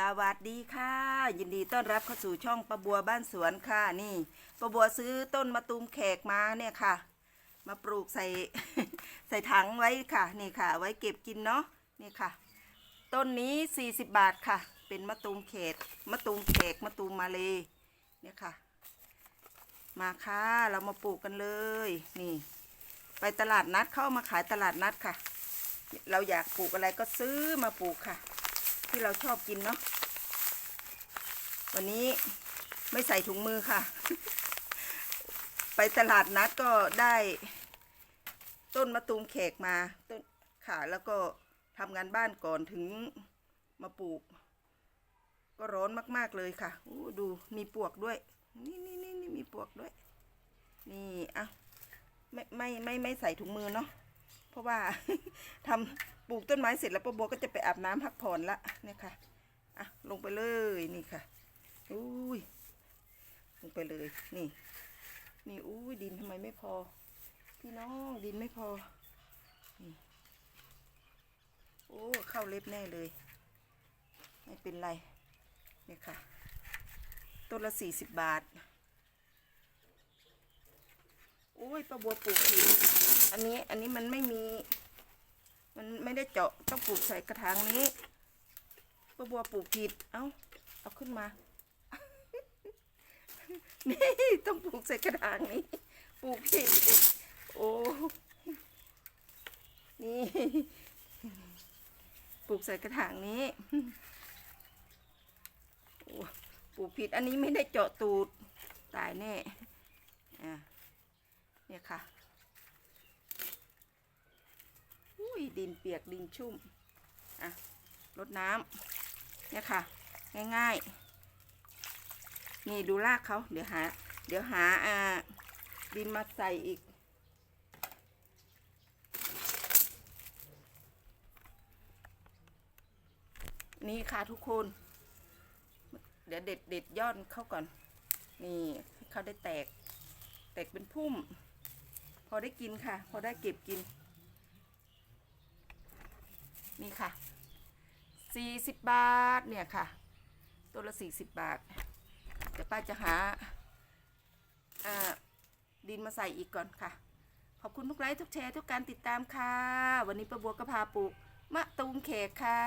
สวัสดีค่ะ ยินดีต้อนรับเข้าสู่ช่องประบัวบ้านสวนค่ะนี่ประบัวซื้อต้นมะตูมแขกมาเนี่ยค่ะ มาปลูกใส่ใส่ถังไว้ค่ะนี่ค่ะ ไว้เก็บกินเนาะนี่ค่ะ ต้นนี้ 40 บาทค่ะ เป็นมะตูมเขตมะตูมแขกมะตูมมาเลยเนี่ยค่ะ มาค่ะเรามาปลูกกันเลยนี่ ไปตลาดนัดเข้ามาขายตลาดนัดค่ะ เราอยากปลูกอะไรก็ซื้อมาปลูกค่ะ ที่เราชอบกินเนาะวันนี้ไม่ใส่ถุงมือค่ะ ไปตลาดนัดก็ได้ต้นมะตูมแขกมาต้นค่ะแล้วก็ทำงานบ้านก่อนถึงมาปลูก ก็ร้อนมากๆเลยค่ะอู้ดูมีปวกด้วย นี่นี่นี่นี่มีปวกด้วย นี่อะไม่ไม่ไม่ไม่ใส่ถุงมือเนาะเพราะว่าทำ ปลูกต้นไม้เสร็จแล้วป้าบัวก็จะไปอาบน้ำพักผ่อนละเนี่ยค่ะอะลงไปเลยนี่ค่ะอุ้ยลงไปเลยนี่ นี่อุ้ยดินทำไมไม่พอ พี่น้องดินไม่พอนี่โอ้เข้าเล็บแน่เลย ไม่เป็นไรเนี่ยค่ะต้นละสี่สิบบาทโอ้ยป้าบัวปลูกผิดอันนี้อันนี้มันไม่มี มันไม่ได้เจาะต้องปลูกใส่กระถางนี้ป้าบัวปลูกผิด เอ้า เอาขึ้นมา นี่ต้องปลูกใส่กระถางนี้ ปลูกผิด โอ้ นี่ ปลูกใส่กระถางนี้โอ้ปลูกผิด อันนี้ไม่ได้เจาะตูด ตายแน่ อะเนี่ยค่ะ อุ้ย ดินเปียกดินชุ่มอะรดน้ำเนี่ยค่ะ ง่ายๆ นี่ดูรากเขาเดี๋ยวหา เดี๋ยวหาอ่าดินมาใส่อีก นี่ค่ะทุกคน เดี๋ยวเด็ดเด็ดยอดเข้าก่อน นี่เขาได้แตก แตกเป็นพุ่ม พอได้กินค่ะ พอได้เก็บกิน นี่ค่ะสี่สิบบาท เนี่ยค่ะ ตัวละสี่สิบบาท เดี๋ยวป้าจะหาดินมาใส่อีกก่อนค่ะ ขอบคุณทุกไลค์ทุกแชร์ทุกการติดตามค่ะ วันนี้ประบัวกระพาปลูกมะตูมเขกค่ะ